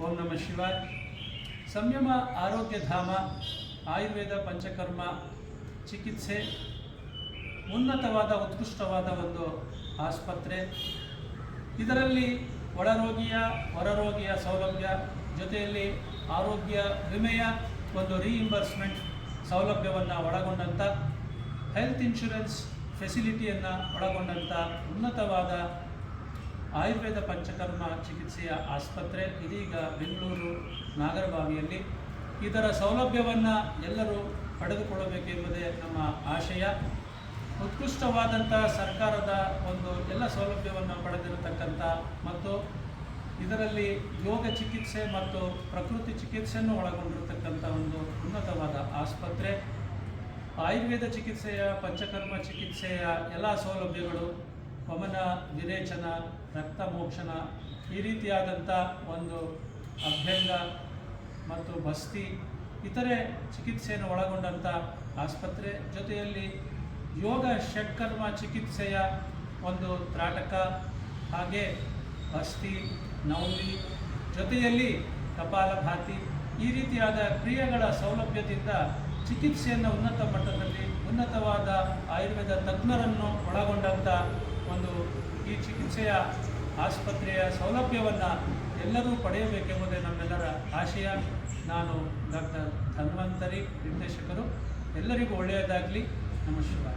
ಓಂ ನಮಃ ಶಿವಾಯ್. ಸಂಯಮ ಆರೋಗ್ಯಧಾಮ ಆಯುರ್ವೇದ ಪಂಚಕರ್ಮ, ಚಿಕಿತ್ಸೆ, ಉನ್ನತವಾದ, ಉತ್ಕೃಷ್ಟವಾದ ಒಂದು ಆಸ್ಪತ್ರೆ. ಇದರಲ್ಲಿ ಒಳರೋಗಿಯ, ಹೊರರೋಗಿಯ ಸೌಲಭ್ಯ, ಜೊತೆಯಲ್ಲಿ ಆರೋಗ್ಯ ವಿಮೆಯ ಒಂದು ರೀಇಂಬರ್ಸ್ಮೆಂಟ್ ಸೌಲಭ್ಯವನ್ನು ಒಳಗೊಂಡಂಥ ಹೆಲ್ತ್ ಇನ್ಶೂರೆನ್ಸ್ ಫೆಸಿಲಿಟಿಯನ್ನು ಒಳಗೊಂಡಂಥ ಉನ್ನತವಾದ ಆಯುರ್ವೇದ ಪಂಚಕರ್ಮ ಚಿಕಿತ್ಸೆಯ ಆಸ್ಪತ್ರೆ ಇದೀಗ ಬೆಂಗಳೂರು ನಾಗರಬಾವಿಯಲ್ಲಿ. ಇದರ ಸೌಲಭ್ಯವನ್ನು ಎಲ್ಲರೂ ಪಡೆದುಕೊಳ್ಳಬೇಕೆಂಬುದೇ ನಮ್ಮ ಆಶಯ. ಉತ್ಕೃಷ್ಟವಾದಂಥ ಸರ್ಕಾರದ ಒಂದು ಎಲ್ಲ ಸೌಲಭ್ಯವನ್ನು ಪಡೆದಿರತಕ್ಕಂಥ ಮತ್ತು ಇದರಲ್ಲಿ ಯೋಗ ಚಿಕಿತ್ಸೆ ಮತ್ತು ಪ್ರಕೃತಿ ಚಿಕಿತ್ಸೆಯನ್ನು ಒಳಗೊಂಡಿರತಕ್ಕಂಥ ಒಂದು ಉನ್ನತವಾದ ಆಸ್ಪತ್ರೆ. ಆಯುರ್ವೇದ ಚಿಕಿತ್ಸೆಯ, ಪಂಚಕರ್ಮ ಚಿಕಿತ್ಸೆಯ ಎಲ್ಲ ಸೌಲಭ್ಯಗಳು ವಿರೇಚನ ರಕ್ತ ಮೋಕ್ಷಣ ಈ ರೀತಿಯಾದಂಥ ಒಂದು ಅಭ್ಯಂಗ ಮತ್ತು ಬಸ್ತಿ, ಇತರೆ ಚಿಕಿತ್ಸೆಯನ್ನು ಒಳಗೊಂಡಂಥ ಆಸ್ಪತ್ರೆ, ಜೊತೆಯಲ್ಲಿ ಯೋಗ ಷಟ್ಕರ್ಮ ಚಿಕಿತ್ಸೆಯ ಒಂದು ತ್ರಾಟಕ, ಹಾಗೆ ಬಸ್ತಿ, ನೌಲಿ, ಜೊತೆಯಲ್ಲಿ ಕಪಾಲಭಾತಿ, ಈ ರೀತಿಯಾದ ಕ್ರಿಯೆಗಳ ಸೌಲಭ್ಯದಿಂದ ಚಿಕಿತ್ಸೆಯನ್ನು ಉನ್ನತ ಮಟ್ಟದಲ್ಲಿ ಉನ್ನತವಾದ ಆಯುರ್ವೇದ ತಜ್ಞರನ್ನು ಒಳಗೊಂಡಂಥ ಒಂದು ಈ ಚಿಕಿತ್ಸೆಯ ಆಸ್ಪತ್ರೆಯ ಸೌಲಭ್ಯವನ್ನು ಎಲ್ಲರೂ ಪಡೆಯಬೇಕೆಂಬುದೇ ನಮ್ಮೆಲ್ಲರ ಆಶಯ. ನಾನು ಡಾಕ್ಟರ್ ಧನ್ವಂತರಿ ನಿರ್ದೇಶಕರು. ಎಲ್ಲರಿಗೂ ಒಳ್ಳೆಯದಾಗಲಿ. ನಮಸ್ಕಾರ.